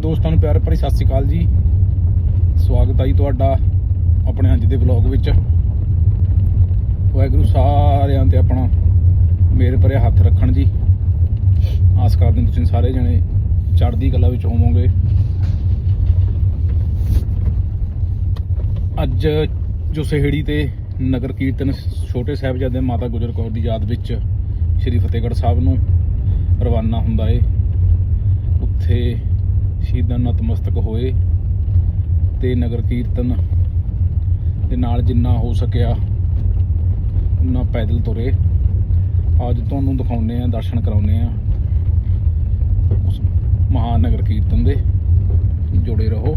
ਦੋਸਤਾਂ ਨੂੰ ਪਿਆਰ ਭਰੀ ਸਤਿ ਸ਼੍ਰੀ ਅਕਾਲ ਜੀ। ਸਵਾਗਤ ਹੈ ਜੀ ਤੁਹਾਡਾ ਆਪਣੇ ਅੱਜ ਦੇ ਵਲੌਗ ਵਿੱਚ। ਵਾਹਿਗੁਰੂ ਸਾਰਿਆਂ ਤੇ ਆਪਣਾ ਮੇਰ ਭਰੇ ਹੱਥ ਰੱਖਣ ਜੀ। ਆਸ ਕਰਦੇ ਤੁਸੀਂ ਸਾਰੇ ਜਣੇ ਚੜ੍ਹਦੀ ਕਲਾ ਵਿੱਚ ਹੋਵੋਗੇ। ਅੱਜ ਜੋ ਸਹਿੜੀ ਤੇ ਨਗਰ ਕੀਰਤਨ ਛੋਟੇ ਸਾਹਿਬਜ਼ਾਦੇ ਮਾਤਾ ਗੁਜਰ ਕੌਰ ਦੀ ਯਾਦ ਵਿੱਚ ਸ੍ਰੀ ਫਤਿਹਗੜ੍ਹ ਸਾਹਿਬ ਨੂੰ ਰਵਾਨਾ ਹੁੰਦਾ ਏ। ਉੱਥੇ ਸ਼ਹੀਦਾਂ ਨਤਮਸਤਕ ਹੋਏ ਤੇ ਨਗਰ ਕੀਰਤਨ ਦੇ ਨਾਲ ਜਿੰਨਾ ਹੋ ਸਕਿਆ ਉਹਨਾਂ ਪੈਦਲ ਤੁਰੇ। ਅੱਜ ਤੁਹਾਨੂੰ ਦਿਖਾਉਨੇ ਆ ਦਰਸ਼ਨ ਕਰਾਉਨੇ ਆ ਉਸ ਮਹਾਨ ਨਗਰ ਕੀਰਤਨ ਦੇ। ਜੁੜੇ ਰਹੋ।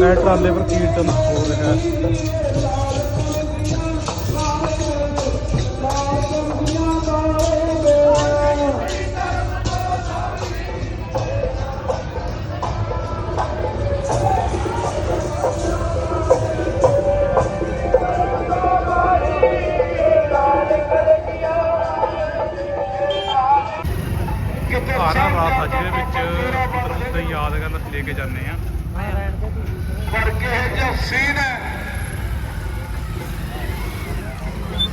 ਇਹ ਟਰਾਲੇ ਪਰ ਕੀਰਤਨ ਹੋ ਰਿਹਾ। ਹੈ ਆਰਾ ਰਾਤ ਅੱਜ ਦੇ ਵਿੱਚ ਪੁੱਤਰ ਦੀ ਯਾਦਗਾਰ ਲੈ ਕੇ ਜਾਂਦੇ ਆ ਵਰਗੇ ਜਿਹਾ ਸੀਨ ਹੈ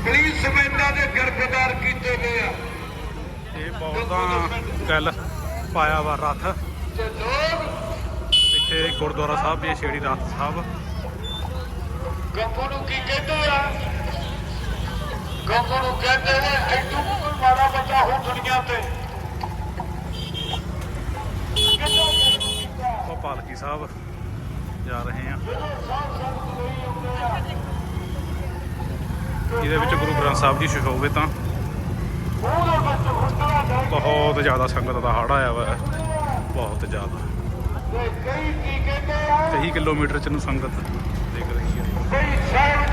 ਪੁਲਿਸ ਸਮੇਤਾਂ ਦੇ ਗ੍ਰਿਫਤਾਰ ਕੀਤੇ ਗਏ ਆ। ਇਹ ਬਹੁਤਾ ਕੱਲ ਪਾਇਆ ਵਾ ਰੱਥ। ਇੱਥੇ ਗੁਰਦੁਆਰਾ ਸਾਹਿਬ ਵੀ ਛੇੜੀ ਰੱਥ ਸਾਹਿਬ। ਗੱਪੂ ਨੂੰ ਕੀ ਕਹਿੰਦੇ ਆ? ਗੱਪੂ ਨੂੰ ਕਹਿੰਦੇ ਨੇ ਐਡੂ ਕੋਈ ਮਾੜਾ ਬੱਚਾ ਹੋ ਦੁਨੀਆ ਤੇ। ਪਾਲਕੀ ਸਾਹਿਬ। ਜਾ ਰਹੇ ਆ ਇਹਦੇ ਵਿੱਚ ਗੁਰੂ ਗ੍ਰੰਥ ਸਾਹਿਬ ਜੀ ਸ਼ੋਭੇ ਤਾਂ ਦੇ ਬਹੁਤ ਜ਼ਿਆਦਾ ਸੰਗਤ ਦਾ ਹੜ ਆਇਆ ਵਾ ਬਹੁਤ ਜ਼ਿਆਦਾ। ਕਈ ਕੀ ਕਹਿੰਦੇ ਆ 23 ਕਿਲੋਮੀਟਰ ਚ ਨੂੰ ਸੰਗਤ ਦੇਖ ਰਹੀ ਹੈ।